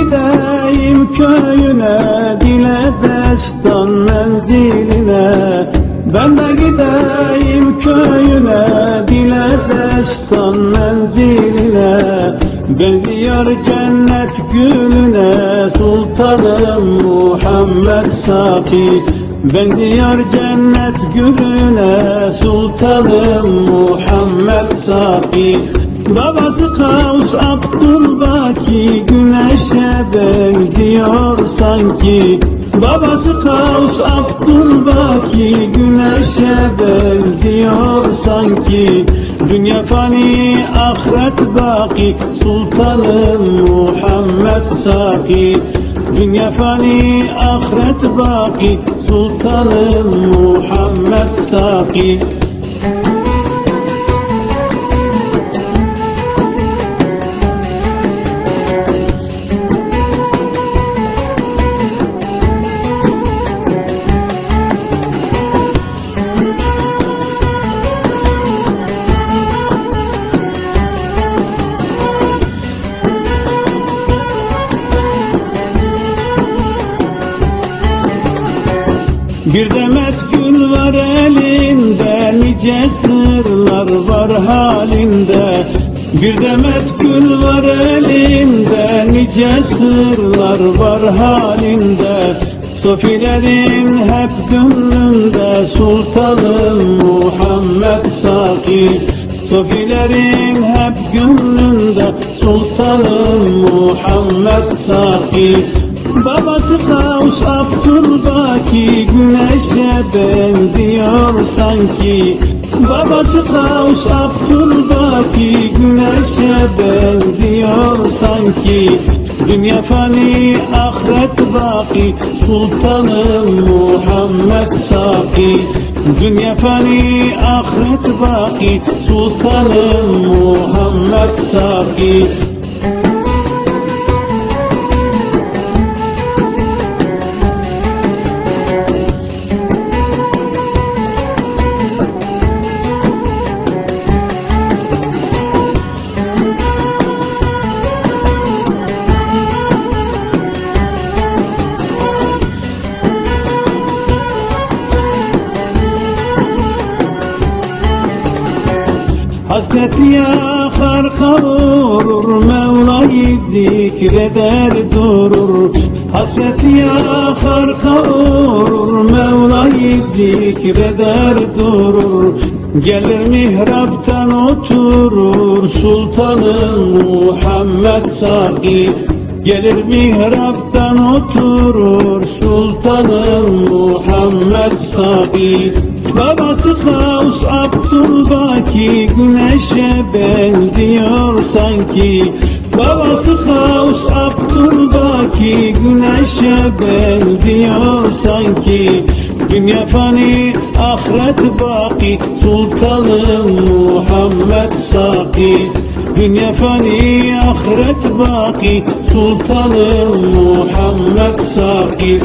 gideyim köyüne Dile destan menziline Ben de gideyim köyüne Dile destan menziline Benziyor cennet gülüne Sultanım Muhammed Safi. Benziyor cennet gülüne Sultanım Muhammed Safi Babası Kavs Abdülbaki Güneşe benziyor sanki. Babası Kavs Abdülbaki Güneşe benziyor sanki. Dünya fani ahiret baki Sultanım Muhammed Saki. Dünya fani ahiret baki Sultanım Muhammed Saki Bir demet gül var elinde Nice sırlar var halinde. Bir demet gül var elinde Nice sırlar var halinde. Sofilerin hep gönlünde Sultanım Muhammed Saki. Sofilerin hep gönlünde Sultanım Muhammed Saki. Babası Kavs Abdülbaki Güneşe benziyor sanki Babası Kavs Abdülbaki Güneşe benziyor sanki Dünya fani ahiret baki. Sultanım Muhammed Saki. Dünya fani ahiret baki. Sultanım Muhammed Saki Hasret yakar kavurur Mevla'yı zikreder durur. Hasret yakar kavurur Mevla'yı zikreder durur. Gelir mihraptan oturur Sultanım Muhammed Saki Gelir mihraptan oturur Sultanım Muhammed Saki Babası Kavs Abdülbaki Güneşe benziyor sanki. Babası Kavs Abdülbaki Güneşe benziyor sanki. Dünya fani ahiret baki Sultanım Muhammed Saki. Dünya fani ahiret baki Sultanım Muhammed Saki